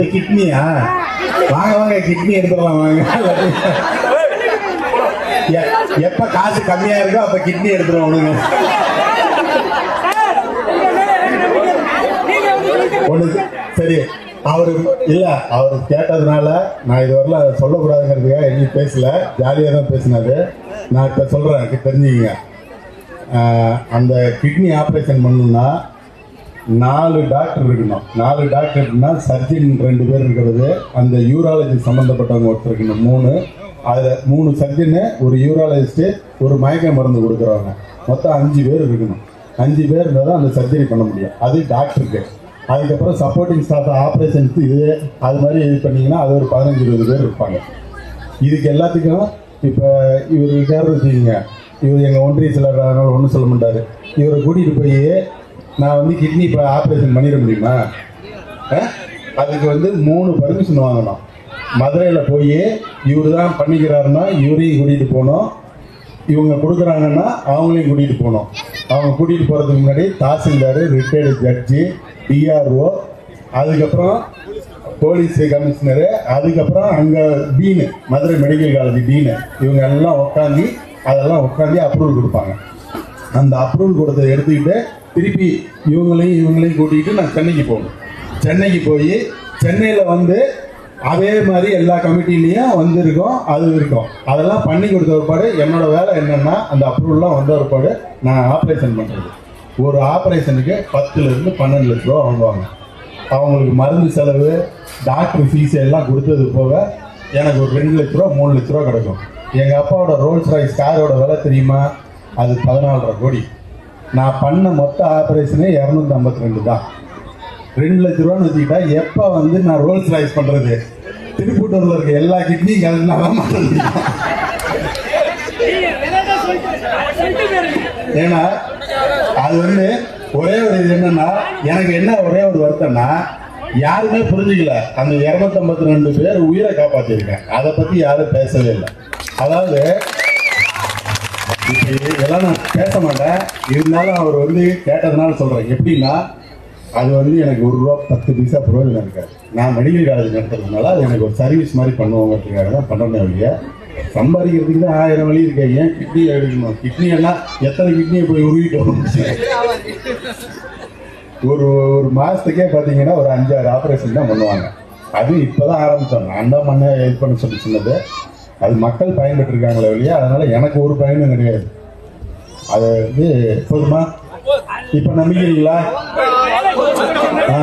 கிட்னியா? வாங்க வாங்க கிட்னி எடுத்துடலாம் வாங்க. எப்ப காசு கம்மியா இருக்கோ அப்ப கிட்னி எடுத்துருவோம் ஒண்ணு சரி அவரு இல்ல அவர் கேட்டதுனால நான் இதுவரையில அதை சொல்லக்கூடாதுங்கிறதுக்காக எங்கேயும் பேசல. ஜாலியா தான் பேசினாரு. நான் இப்ப சொல்றேன் எனக்கு தெரிஞ்சுக்கங்க அந்த கிட்னி ஆப்ரேஷன் பண்ணணும்னா நாலு டாக்டர் இருக்கணும். நாலு டாக்டர்னா சர்ஜன் ரெண்டு பேர் இருக்கிறது. அந்த யூராலஜி சம்மந்தப்பட்டவங்க ஒருத்தர் இருக்கணும். மூணு. அதில் மூணு சர்ஜனு ஒரு யூராலஜிஸ்ட்டு ஒரு மயக்க மருந்து கொடுக்குறவங்க. மொத்தம் அஞ்சு பேர் இருக்கணும். அஞ்சு பேர் இருந்தால் தான் அந்த சர்ஜரி பண்ண முடியும். அது டாக்டருக்கு. அதுக்கப்புறம் சப்போர்ட்டிங் ஸ்டாஃப் ஆப்ரேஷன்ஸ் இது அது மாதிரி இது பண்ணிங்கன்னா அது ஒரு பதினஞ்சு இருபது பேர் இருப்பாங்க. இதுக்கு எல்லாத்துக்கும் இப்போ இவர் இருக்காரு வச்சுக்கோங்க இவர் எங்கள் ஒன்றிய சிலர் ஒன்றும் சொல்ல மாட்டார். இவரை கூட்டிகிட்டு போய் நான் வந்து கிட்னி இப்போ ஆப்ரேஷன் பண்ணிட முடியுமா? அதுக்கு வந்து மூணு பர்மிஷன் வாங்கணும். மதுரையில் போய் இவர் தான் பண்ணிக்கிறாருன்னா இவரையும் கூட்டிகிட்டு போகணும். இவங்க கொடுக்குறாங்கன்னா அவங்களையும் கூட்டிகிட்டு போகணும். அவங்க கூட்டிகிட்டு போகிறதுக்கு முன்னாடி தாசில்தார் ரிட்டையர்டு ஜட்ஜி டிஆர்ஓ அதுக்கப்புறம் போலீஸ் கமிஷனரு அதுக்கப்புறம் அங்கே dean Madurai medical college dean இவங்க எல்லாம் உட்காந்து அதெல்லாம் உட்காந்து அப்ரூவல் கொடுப்பாங்க. அந்த அப்ரூவல் கொடுத்த எடுத்துக்கிட்டு திருப்பி இவங்களையும் இவங்களையும் கூட்டிகிட்டு நான் சென்னைக்கு போகணும். சென்னைக்கு போய் சென்னையில் வந்து அதே மாதிரி எல்லா கமிட்டிலையும் வந்திருக்கோம் அது இருக்கும். அதெல்லாம் பண்ணி கொடுத்த ஒருபாடு என்னோட வேலை என்னென்னா அந்த அப்ரூவல்லாம் வந்த ஒருபாடு நான் ஆப்ரேஷன் பண்ணுறது ஒரு ஆப்ரேஷனுக்கு பத்துலேருந்து பன்னெண்டு லட்ச ரூபா வாங்குவாங்க. அவங்களுக்கு மருந்து செலவு டாக்டர் ஃபீஸ் எல்லாம் கொடுத்தது போக எனக்கு ஒரு ரெண்டு லட்ச ரூபா மூணு லட்ச ரூபா கிடைக்கும். எங்கள் அப்பாவோட ரோல்ஸ் ராய்ஸ் காரோட விலை தெரியுமா? அது பதினாலரை கோடி. நான் பண்ண மொத்த ஆப்ரேஷனே இரநூத்தி ஐம்பத்தி ரெண்டு தான். ரெண்டு லட்ச ரூபான்னு வச்சுக்கிட்டா எப்போ வந்து நான் ரோல்ஸ் ரைஸ் பண்ணுறது திருப்பூட்டூரில் இருக்க எல்லா கிட்னியும் கலந்து மாட்ட முடியும் ஏன்னா அது வந்து ஒரே ஒரு இது என்னன்னா எனக்கு என்ன ஒரே ஒரு வருத்தம்னா யாருமே புரிஞ்சுக்கல. அந்த இரநூத்தம்பத்தி ரெண்டு பேர் உயிரை காப்பாற்றிருக்கேன் அதை பற்றி யாரும் பேசவே இல்லை. அதாவது இதெல்லாம் நான் பேச மாட்டேன். இருந்தாலும் அவர் வந்து கேட்டதுனால சொல்கிறேன் எப்படின்னா அது வந்து எனக்கு ஒரு ரூபா பத்து பைசா பிரயோஜனம் இருக்காது நான் மெடிக்கல் காலேஜ் நடத்துறதுனால அது எனக்கு ஒரு சர்வீஸ் மாதிரி பண்ணுவோங்கிறதுக்காக தான் பண்ணணும் இல்லையா சம்பாதிக்கிறதுக்கு தான் ஆயிரம் வழி இருக்கு. ஏன் கிட்னி எடுக்கணும்? கிட்னி எல்லாம் எத்தனை கிட்னியை போய் உருவிட்டு ஒரு ஒரு மாதத்துக்கே பார்த்தீங்கன்னா ஒரு அஞ்சாறு ஆப்ரேஷன் தான் பண்ணுவாங்க. அது இப்போதான் ஆரம்பித்தோம் நான் தான் பண்ண ஹெல்ப் பண்ண சொல்லி சொன்னது. அது மக்கள் பயன்பெற்றிருக்காங்களே இல்லையா அதனால எனக்கு ஒரு பயனும் கிடையாது. அது வந்து போதுமா? இப்போ நம்பிக்கிறீங்களா? ஆ.